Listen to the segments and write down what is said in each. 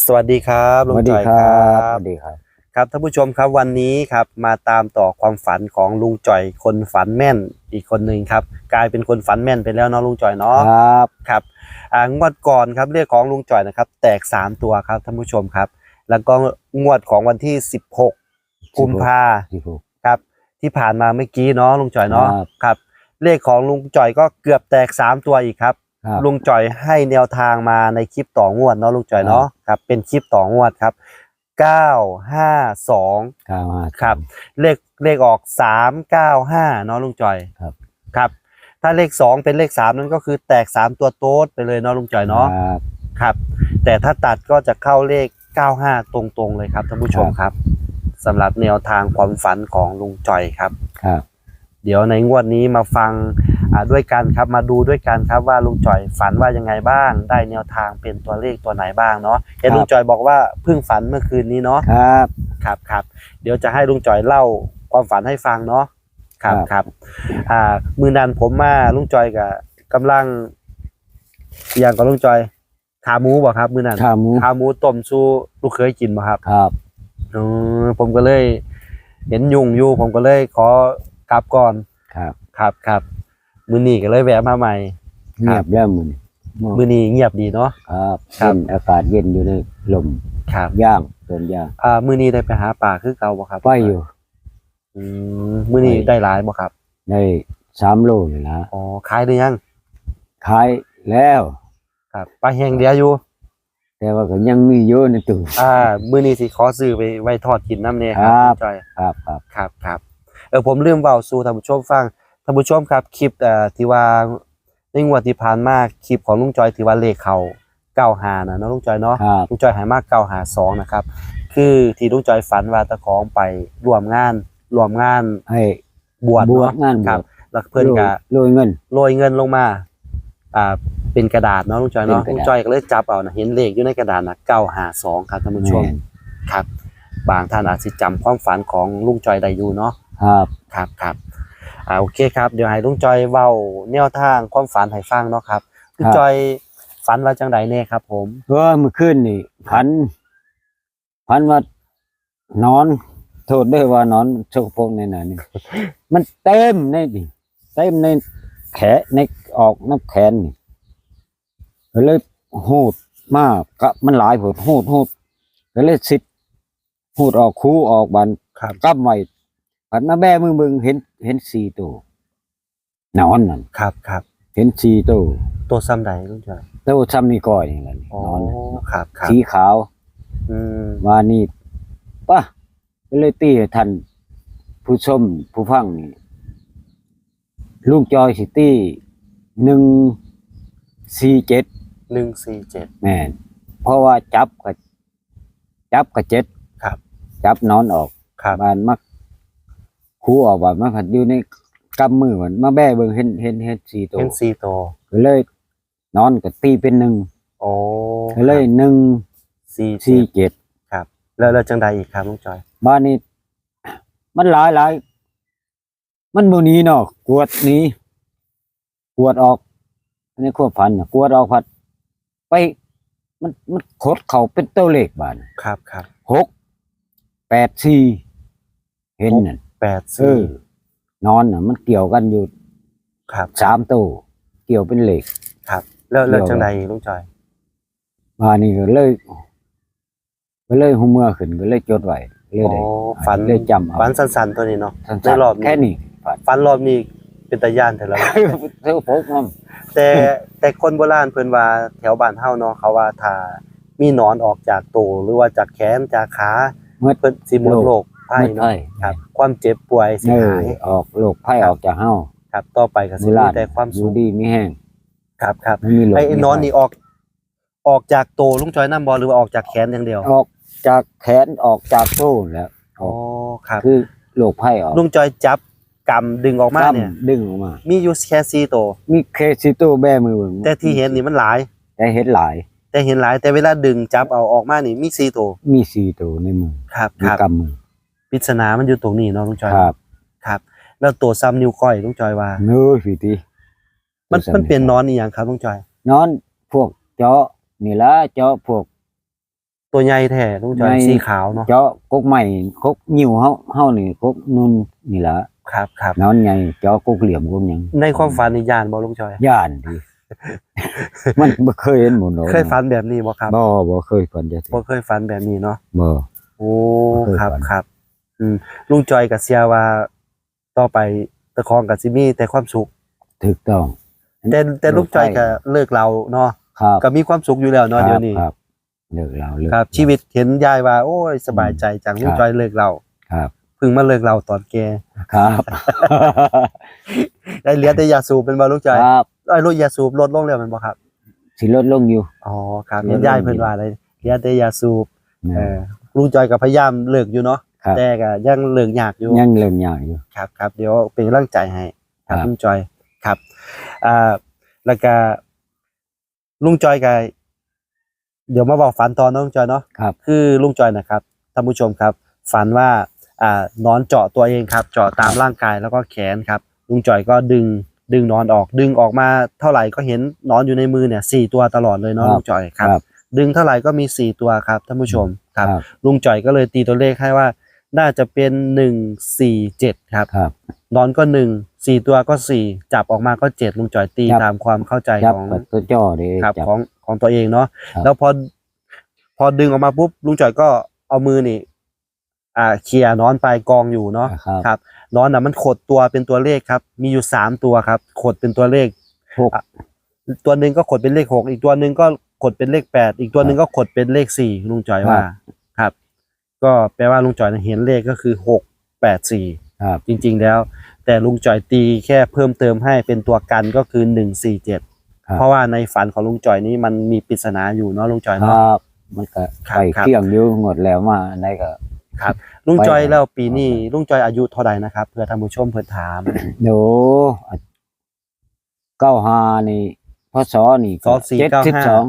สวัสดีครับสลุงวัสจดีอยคครัรับบสวัสดีครับ ครับท่านผู้ชมครับวันนี้ครับมาตามต่อความฝันของลุงจ่อยคนฝันแม่นอีกคนหนึ่งครับ กลายเป็นคนฝันแม่นไปแล้วเนาะลุงจ่อยเนาะครับครับอ่างวดก่อนครับเรียกของลุงจ่อยนะครับ แตก3ตัวครับท่านผู้ชมครับ แล้วก็งวดของวันที่16กุมภาที่ผูกครับ ที่ผ่านมาเมื่อกี้เนาะลุงจ่อยเนาะครับครับเลขของลุงจ่อยก็เกือบแตก3ตัวอีกครับ ครับ ลุงจ่อยให้แนวทางมาในคลิปต่องวดเนาะลุงจ่อยเนาะครับ เป็นคลิปต่องวดครับ952ข้าวห้าครับ เลขเลขออก395เนาะลุงจ่อยครับ ครับ ถ้าเลข2เป็นเลข3นั่นก็คือแตก3ตัวโต๊ดไปเลยเนาะลุงจ่อยเนาะครับครับ แต่ถ้าตัดก็จะเข้าเลข95ตรงๆเลยครับท่านผู้ชมครับสำหรับแนวทางความฝันของลุงจ่อยครับ ครับ เดี๋ยวในงวดนี้มาฟังอ่า ด้วยกันครับมาดูด้วยกันครับว่าลุงจ่อยฝันว่ายังไงบ้าง ได้แนวทางเป็นตัวเลขตัวไหนบ้างเนาะเห็นลุงจ่อยบอกว่าเพิ่งฝันเมื่อคืนนี้เนาะครับครับครับเดี๋ยวจะให้ลุงจ่อยเล่าความฝันให้ฟังเนาะครับครับอ่ามือนันผมมาลุงจ่อยกับกำลังอหย่างกับลุงจ่อยขาหมูบ่ครับ มือนันข้าวหมูขาหมูต้มสู้ลูกเคยกินบ่ครับครับอืมผมก็เลย เห็นยุงอยู่ผมก็เลยขอกลับก่อนครับ ครับครับ มือนี้ก็เลยแวะมาใหม่ เงียบแล้วมือนี่มือนี้เงียบดีเนาะ ครับครับ เย็นอากาศเย็นอยู่ในลมครับ ย่างต้นย่างอ่า มือนี้ได้ไปหาปลาคือเก่าบ่ครับไปอยู่อืมมือนี้ไปได้หลายบ่ครับได้สามโลเลยนะอ๋อขายหรือยังขายแล้ว ครับปลาแห้งเดียวอยู่ แต่ว่าก็ยังมีเยอะในตู้ อ่า มือนี้สิขอซื้อไปไว้ทอดกินน้ำเนี่ยครัครับณจอยครับครับ ครับครับเออผมลืมเบาสู่ท่านผู้ชมฟัง ท่านผู้ชมครับคลิปเอ่อที่ว่าในงวดที่ผ่านมาคลิปของลุงจอยที่ว่าเลขเขาเก้าหานะเนาะลุงจอยเนาะครับ ลุงจอยหายมากเก้าหาสองนะครับ คือที่ลุงจอยฝันว่าตะของไปรวมงานรวมงานให้บวชบวชเนาะงานบครัวบชแล้วเพื่อนก็โรยเงิน โรยเงินลงมา อ่า เป็นกระดาษเนาะลุงจอยเนาะเป็นลุกระดาษงจอยก็เลยจับเอานะเห็นเลขอยู่ในกระดาษนะเก้าหาสองครับท่านผู้ชมแม่นครับ บางท่านอาจจะจำความฝันของลุงจอยได้อยู่เนาะครับ ครับครับ อ่าโอเคครับเดี๋ยวให้ลุงจอยเว้าแนวทางความฝันให้ฟังเนาะครับลุงจอยฝันว่าจังใดแน่ครับ ผมเออเมื่อคืนนี่พันพันว่านอน โทษด้วยว่านอนโชกโปรกในนั้นนี่มันเต็มในนี่เต็มในแขนในออกน้ำแขนนี่ก็เลยหูดมากกะมันหลายผดหูดหูดก็เลยสิทธิ์หูดออกคูออกบันครับกำไว้ผันมาแม่มึงมึงเห็น เห็นสี่ตัวนอนนั่นครับครับเห็นสี่ตัวตัวซ้ำใดลุงจอยตัวซ้ำนี่ก้อยนี่แหละนี่อ๋อนอนน่ะครับครับสีขาวอืมว่านี่ป่ะก็เลยตีให้ท่านผู้ชมผู้ฟังนี่ลุงจอยสิตี้หนึ่งสี่เจ็ดหนึ่งสี่เจ็ด แม่นเพราะว่าจับกับจับกับเจ็ดครับ จับนอนออกครับ บานมัก คูออกบานมาผัดอยู่ในกำมือมันมาแบ้เบิ่งเห็นเห็นเห็นสี่ตัวเป็นสี่ตัวก็เลย นอนก็ตีเป็นหนึ่งโอ้ก็เลยหนึ่งสี่สี่สี่เจ็ดครับ แล้วแล้วจังใดอีกครับลุงจอย บ้านนี้ มันหลายหลายมันโมนี้เนาะกวดหนี้กวดออกอันนี้ควบฝันน่ะกวดออกพัด ไป มันมันขดเขาเป็นตัวเลขบานครับครับหกแปดสี่เห็นนั่น แปดเอสี่อนอนน่ะ มันเกี่ยวกันอยู่ครับ สามตัวเกี่ยวเป็นเลขครับ แล้วแล้วเดี๋ยว จังใดลุงจอยบ้านนี้ก็เลยก็เลยหัวเมื่อขึ้นก็เลยจดไว้เลยโอ้ได้ฝัน เลยจำเอาฝันสั้นๆตัวนี้เนาะ สั้นๆในรอบนี้ แค่นี้ฝันฝันรอบนี้เป็นตาย่านแต่ละเท่าพกมันแต่แต่คนโบราณเพิ่นว่าแถวบ้านเฮาเนาะเขาว่าถ้ามีหนอนออกจากตัวหรือว่าจากแขนจากขาเมื่อ เพิ่นสิหมดโรค ภัยไม่เนาะใช่ครับ ความเจ็บป่วยสิเออหายออกโรคไข้ออกจากเฮาครับ ต่อไปก็สิโบมีราณแต่ความอสุยู่ขดีไม่แห้งครับครับไม่มีโรคไอ้ไอ้มีหนอนภัยนี่ออก ออกจากตัวลุงจอยน้ำบ่หรือว่าออกจากแขนอย่างเดียว ออกจากแขนออกจากโซ่แล้วออ๋ออกครับ คือโรคไข้ออกลุงจอยจับกำดึงออกมาเนี่ยกำดึงออกมา มีอยู่แค่สี่ตัวมีเคซิโตแบมือเบิ่งแต่ที่เห็นนี่มันหลาย แต่เห็นหลาย แต่เห็นหลายแต่เวลาดึงจับเอาออกมานี่มีสี่ตัวมีสี่ตัวในมือครับมีครับกำมือ ปริศนามันอยู่ตรงนี้เนาะลุงจอยครับครับ แล้วตัวซ้ำนิ้วก้อยลุงจอยว่าเนื้อสิทีมันมันเป็นนอนอีหยังครับลุงจอย นอนพวกเจาะนี่ละเจาะพวก ตัวใหญ่แท้ลุงจอยใหญ่สีขาวเนาะเจาะกกใหม่กกนิ้วเฮาเฮานี่กกนุ่นนี่ล่ะครับครับนอนใหญ่เจาะกกเหลี่ยมกกหยังในความฝันนี่ยานบ่ลุงจอยย่านดิมันบ่เคยเห็นหมู่เนาะเคยฝันแบบนี้บ่ครับบ่บ่เคยฝันจังซี่บ่เคยฝันแบบนี้เนาะบ่โอ้บ่เคยครับฝันครับ อืมลุงจอยกับเสียว่าต่อไปตะคองกับซิมีแต่ความสุข ถูกต้อง แต่แต่ลุงจอยก็เลิกเราเนาะครับก็มีความสุขอยู่แล้วเนาะเดี๋ยวนี้ครับเลิกแล้วเลิกครับ ชีวิตเห็นยายว่า โอ้ยสบายใจจังครับลุงจอยเลิกเราครับเพิ่งมาเลิกเราตอนแกครับได้เหลือแต่ยาสูบเป็นบ่ลุงจอยครับไอ้ยลดยาสูบลดลงแล้วแมันบ่ครับสิลดลงอยู่อ๋อครับลดลงเห็นยายเพิ่นว่าอะไรเหลือแต่ยาสูบนะเออลุงจอยก็พยายามเลิกอยู่เนาะ ครับ แต่ก็ยังเลิกยากอยู่ยังเริ่มยากอยู่ ครับครับเดี๋ยวเป็นกำลังใจให้ครับครับ ลุงจอยครับอ่าแล้วก็ลุงจอยกับเดี๋ยวมาบอกฝันตอนเนาะลุงจอยเนาะครับ คือลุงจอยนะครับท่านผู้ชมครับ ฝันว่าอ่านอนเจาะตัวเองครับ เจาะตามร่างกายแล้วก็แขนครับ ลุงจอยก็ดึงดึงนอนออก ดึงออกมาเท่าไหร่ก็เห็นนอนอยู่ในมือเนี่ยสี่ตัวตลอดเลยเนาะครับลุงจอยครับ ครับ ดึงเท่าไหร่ก็มีสี่ตัวครับท่านผู้ชมครับครับลุงจ่อยก็เลยตีตัวเลขให้ว่า น่าจะเป็นหนึ่งสี่เจ็ดครับครับ นอนก็หนึ่งสี่ตัวก็สี่จับออกมาก็เจ็ดลุงจ่อยตีครับ ตามความเข้าใจจับของกับตัวจ่อเด้ครับจับ ของของตัวเองเนาะครับ แล้วพอ พอดึงออกมาปุ๊บลุงจ่อยก็เอามือนี่ อ่าเคลียร์นอนไปกองอยู่เนาะครับครับนอนน่ะมันขดตัวเป็นตัวเลขครับ มีอยู่สามตัวครับ ขดเป็นตัวเลข หก ตัวหนึ่งก็ขดเป็นเลขหกอีกตัวหนึ่งก็ขดเป็นเลขแปดอีกตัวหนึ่งก็ขดเป็นเลขสี่ลุงจ่อยว่าครับครับ ก็แปลว่าลุงจ่อยเห็นเลขก็คือหกแปดสี่ครับจริง ๆ แล้ว แต่ลุงจ่อยตีแค่เพิ่มเติมให้เป็นตัวกันก็คือหนึ่งสี่เจ็ดครับ เพราะว่าในฝันของลุงจ่อยนี้มันมีปริศนาอยู่เนาะลุงจ่อยคเนาะ รับมันก็ครับไปครับเที่ยงอยู่หมดแล้วมาอันใดก็ ครับลุงจอยไป แล้วปีนี้ลุงจอยอายุเท่าไหร่นะครับเพื่อท่านผู้ชมเพื่อถามโดเก้าห้านี่พศนี่สองสี่เจ็ดเก้าสิบห้าสอง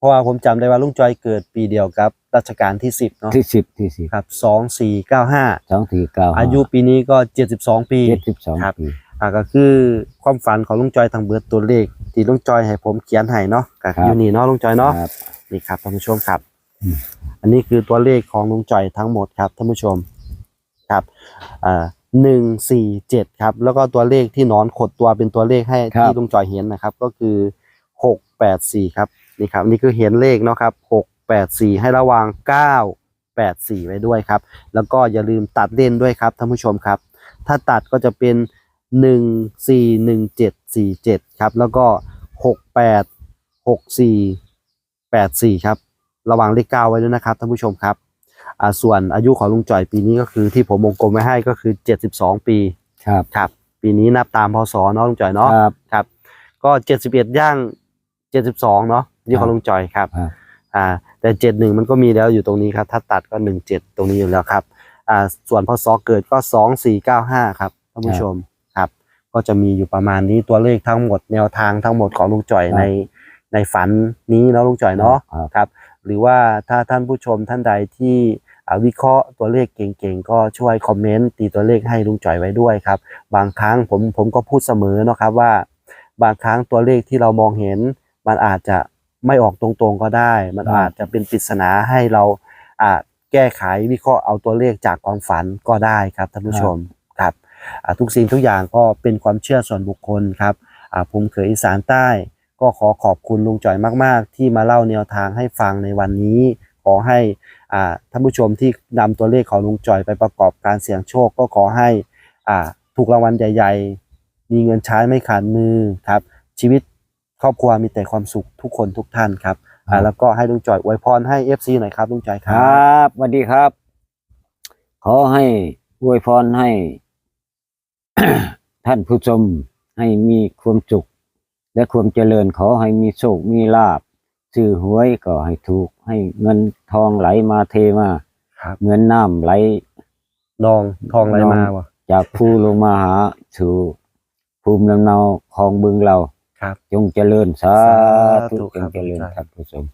เพราะว่าผมจำได้ว่าลุงจอยเกิดปีเดียวกับรัชกาลที่สิบเนาะที่สิบที่สิบครับสองสี่เก้าห้าสองสี่เก้าอายุปีนี้ก็เจ็ดสิบสองปีเจ็ดสิบสองครับปีอ่าก็คือความฝันของลุงจอยทางเบิดตัวเลข ที่ลุงจอยให้ผมเขียนให้เนาะก็อยู่นี่เนาะลุงจอยเนาะครับ นี่ครับท่านผู้ชมครับ อืม อันนี้คือตัวเลขของลุงจอยทั้งหมดครับท่านผู้ชมครับอ่าหนึ่งสี่เจ็ดครับ แล้วก็ตัวเลขที่หนอนขดตัวเป็นตัวเลขให้ที่ลุงจอยเห็นนะครับ ก็คือหกแปดสี่ครับ นี่ครับนี่คือเห็นเลขเนาะครับหกแปดสี่ให้ระวังเก้าแปดสี่ไว้ด้วยครับ แล้วก็อย่าลืมตัดเล่นด้วยครับท่านผู้ชมครับ ถ้าตัดก็จะเป็นหนึ่งสี่หนึ่งเจ็ดสี่เจ็ดครับแล้วก็หกแปดหกสี่แปดสี่ครับระวังเลขเก้าไว้ด้วยนะครับท่านผู้ชมครับอ่าส่วนอายุของลุงจ่อยปีนี้ก็คือที่ผมวงกลมไว้ให้ก็คือเจ็ดสิบสองปีครับครับ ปีนี้นับตามพศเนาะลุงจ่อยเนาะครับครับ ก็เจ็ดสิบเอ็ดย่างเจ็ดสิบสองเนาะ ยี่ของลุงจ่อยครับครับ อ่า แต่เจ็ดหนึ่งมันก็มีแล้วอยู่ตรงนี้ครับ ถ้าตัดก็หนึ่งเจ็ดตรงนี้อยู่แล้วครับ อ่า ส่วนพศเกิดก็สองสี่เก้าห้าครับท่านผู้ชมครับ ก็จะมีอยู่ประมาณนี้ตัวเลขทั้งหมดแนวทางทั้งหมดของลุงจ่อยครับในในฝันนี้เนาะลุงจ่อยเนาะครับครับ หรือว่าถ้าท่านผู้ชมท่านใดที่อ่าวิเคราะห์ตัวเลขเก่งๆ ก็ช่วยคอมเมนต์ตีตัวเลขให้ลุงจ่อยไว้ด้วยครับ บางครั้งผมผมก็พูดเสมอเนาะครับว่า บางครั้งตัวเลขที่เรามองเห็นมันอาจจะ ไม่ออกตรงๆก็ได้ มันครับอาจจะเป็นปริศนาให้เราอ่าแก้ไขวิเคราะห์เอาตัวเลขจากความฝันก็ได้ครับท่านผู้ชมครับอ่าทุกสิ่งทุกอย่างก็เป็นความเชื่อส่วนบุคคลครับอ่าผมเขยอีสานใต้ ก็ขอขอบคุณลุงจ่อยมาก ๆ ที่มาเล่าแนวทางให้ฟังในวันนี้ ขอให้อ่าท่านผู้ชมที่นำตัวเลขของลุงจ่อยไปประกอบการเสี่ยงโชคก็ขอให้อ่าถูกรางวัลใหญ่ ๆ มีเงินใช้ไม่ขาดมือครับชีวิต ครอบครัวมีแต่ความสุขทุกคนทุกท่านครับอ่าแล้วก็ให้ลุงจ่อยอวยพรให้ FC หน่อยครับลุงจ่อยคครัรบับสวัสดีครับ ขอให้อวยพรให้ ท่านผู้ชมให้มีความสุข และความเจริญขอให้มีโชคมีลาบซื้อหวยก็ให้ถูก ให้เงินทองไหลมาเทมาครับเงินน้ำไหล นองทองอะไรมาวะจากภูลงมาหาสู่ภูมิลำเนาของบึงเรา ครับ จงเจริญสาสาธุธุจครังบเจริญอาจารย์ท่านผู้ชม